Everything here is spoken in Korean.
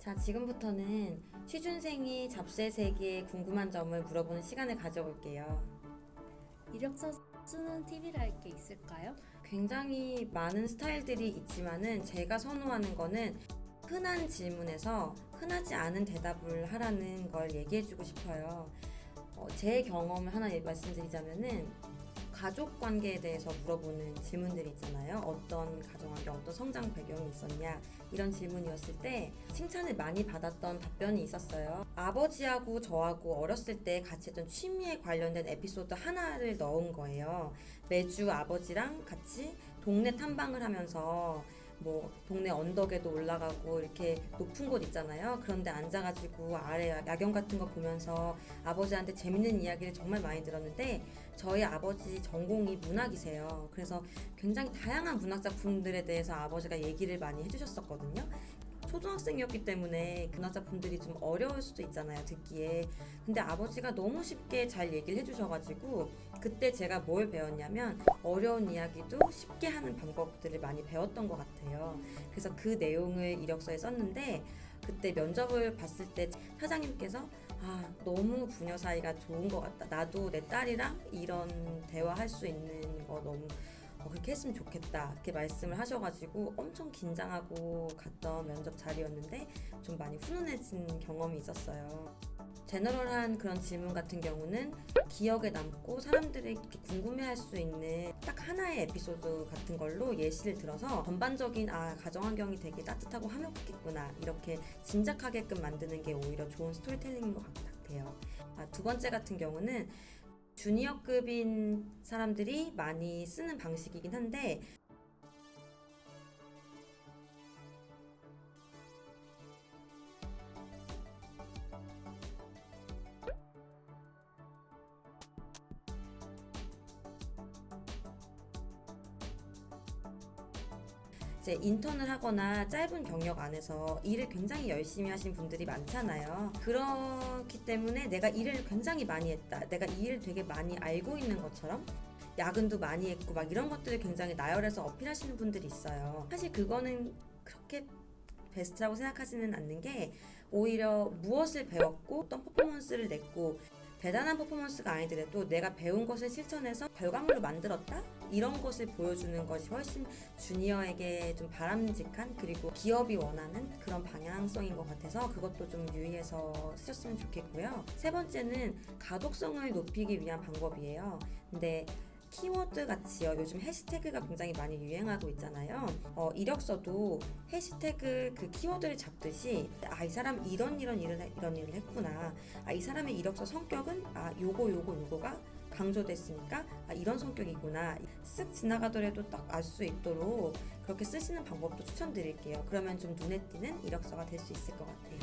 자, 지금부터는 취준생이 잡세 세계에 궁금한 점을 물어보는 시간을 가져볼게요. 이력서 쓰는 팁이랄 게 있을까요? 굉장히 많은 스타일들이 있지만은 제가 선호하는 거는 흔한 질문에서 흔하지 않은 대답을 하라는 걸 얘기해주고 싶어요. 어, 제 경험을 하나 말씀드리자면은 가족 관계에 대해서 물어보는 질문들이 있잖아요. 어떤 가정환경, 어떤 성장 배경이 있었냐 이런 질문이었을 때 칭찬을 많이 받았던 답변이 있었어요. 아버지하고 저하고 어렸을 때 같이 했던 취미에 관련된 에피소드 하나를 넣은 거예요. 매주 아버지랑 같이 동네 탐방을 하면서 뭐 동네 언덕에도 올라가고 이렇게 높은 곳 있잖아요. 그런데 앉아가지고 아래 야경 같은 거 보면서 아버지한테 재밌는 이야기를 정말 많이 들었는데 저희 아버지 전공이 문학이세요. 그래서 굉장히 다양한 문학 작품들에 대해서 아버지가 얘기를 많이 해주셨었거든요. 초등학생이었기 때문에 그 문학 작품들이 좀 어려울 수도 있잖아요 듣기에. 근데 아버지가 너무 쉽게 잘 얘기를 해주셔가지고 그때 제가 뭘 배웠냐면 어려운 이야기도 쉽게 하는 방법들을 많이 배웠던 것 같아요. 그래서 그 내용을 이력서에 썼는데 그때 면접을 봤을 때 사장님께서 아 너무 부녀 사이가 좋은 것 같다. 나도 내 딸이랑 이런 대화할 수 있는 거 너무 어, 그렇게 했으면 좋겠다 이렇게 말씀을 하셔가지고 엄청 긴장하고 갔던 면접 자리였는데 좀 많이 훈훈해진 경험이 있었어요. 제너럴한 그런 질문 같은 경우는 기억에 남고 사람들이 궁금해할 수 있는 딱 하나의 에피소드 같은 걸로 예시를 들어서 전반적인 아 가정 환경이 되게 따뜻하고 화목했구나 이렇게 짐작하게끔 만드는 게 오히려 좋은 스토리텔링인 것 같아요. 아, 두 번째 같은 경우는 주니어급인 사람들이 많이 쓰는 방식이긴 한데 이제 인턴을 하거나 짧은 경력 안에서 일을 굉장히 열심히 하신 분들이 많잖아요. 그렇기 때문에 내가 일을 굉장히 많이 했다. 내가 이 일을 되게 많이 알고 있는 것처럼 야근도 많이 했고 막 이런 것들을 굉장히 나열해서 어필하시는 분들이 있어요. 사실 그거는 그렇게 베스트라고 생각하지는 않는 게 오히려 무엇을 배웠고 어떤 퍼포먼스를 냈고 대단한 퍼포먼스가 아니더라도 내가 배운 것을 실천해서 결과물로 만들었다? 이런 것을 보여주는 것이 훨씬 주니어에게 좀 바람직한 그리고 기업이 원하는 그런 방향성인 것 같아서 그것도 좀 유의해서 쓰셨으면 좋겠고요. 세 번째는 가독성을 높이기 위한 방법이에요. 근데 키워드 같이요. 요즘 해시태그가 굉장히 많이 유행하고 있잖아요. 어, 이력서도 해시태그 그 키워드를 잡듯이 아 이 사람 이런 이런 해- 이런 일을 했구나. 아 이 사람의 이력서 성격은 아 요거 요거 요거가 강조됐으니까 아 이런 성격이구나. 쓱 지나가더라도 딱 알 수 있도록 그렇게 쓰시는 방법도 추천드릴게요. 그러면 좀 눈에 띄는 이력서가 될 수 있을 것 같아요.